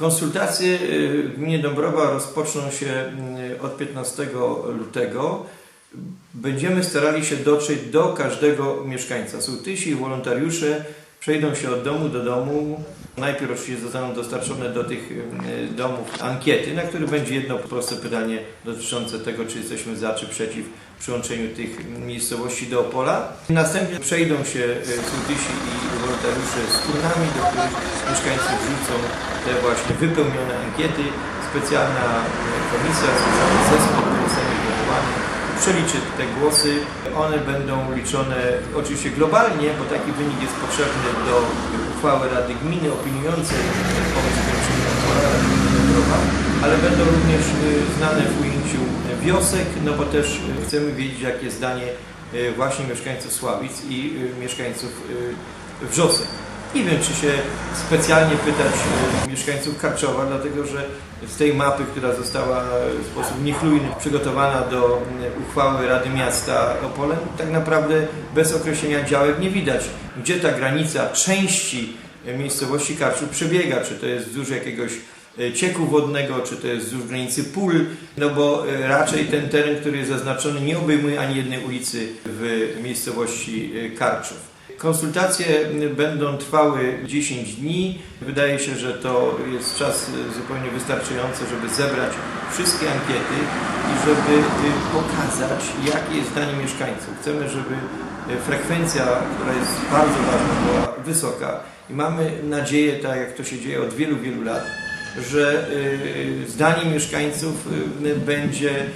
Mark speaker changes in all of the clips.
Speaker 1: Konsultacje y, w gminie Dąbrowa rozpoczną się y, od 15 lutego. Będziemy starali się dotrzeć do każdego mieszkańca. Sołtysi i wolontariusze przejdą się od domu do domu. Najpierw oczywiście zostaną dostarczone do tych y, domów ankiety, na których będzie jedno proste pytanie dotyczące tego, czy jesteśmy za, czy przeciw przyłączeniu tych miejscowości do Opola. Następnie przejdą się y, sołtysi i wolontariusze z turnami, do których mieszkańcy wrzucą te właśnie wypełnione ankiety. Specjalna y, komisja, specjalny zespół, który zostanie przeliczy te głosy. One będą liczone oczywiście globalnie, bo taki wynik jest potrzebny do uchwały Rady Gminy opiniującej ale będą również y, znane w ujęciu wiosek, no bo też y, chcemy wiedzieć, jakie zdanie y, właśnie mieszkańców Sławic i mieszkańców Wrzosek. Nie wiem, czy się specjalnie pytać mieszkańców Karczowa, dlatego że z tej mapy, która została w sposób niechlujny przygotowana do uchwały Rady Miasta Opole, tak naprawdę bez określenia działek nie widać, gdzie ta granica części miejscowości Karczów przebiega, czy to jest wzdłuż jakiegoś y, cieku wodnego, czy to jest wzdłuż granicy pól, no bo y, raczej ten teren, który jest zaznaczony, nie obejmuje ani jednej ulicy w miejscowości y, Karczów. Konsultacje będą trwały 10 dni. Wydaje się, że to jest czas zupełnie wystarczający, żeby zebrać wszystkie ankiety i żeby y, pokazać, jakie jest zdanie mieszkańców. Chcemy, żeby y, frekwencja, która jest bardzo ważna, była wysoka i mamy nadzieję, tak jak to się dzieje od wielu, wielu lat, że y, zdanie mieszkańców będzie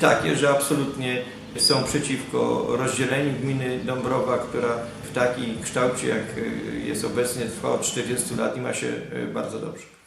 Speaker 1: takie, że absolutnie są przeciwko rozdzieleniu gminy Dąbrowa, która w takim kształcie, jak y, jest obecnie, trwa od 40 lat i ma się y, bardzo dobrze.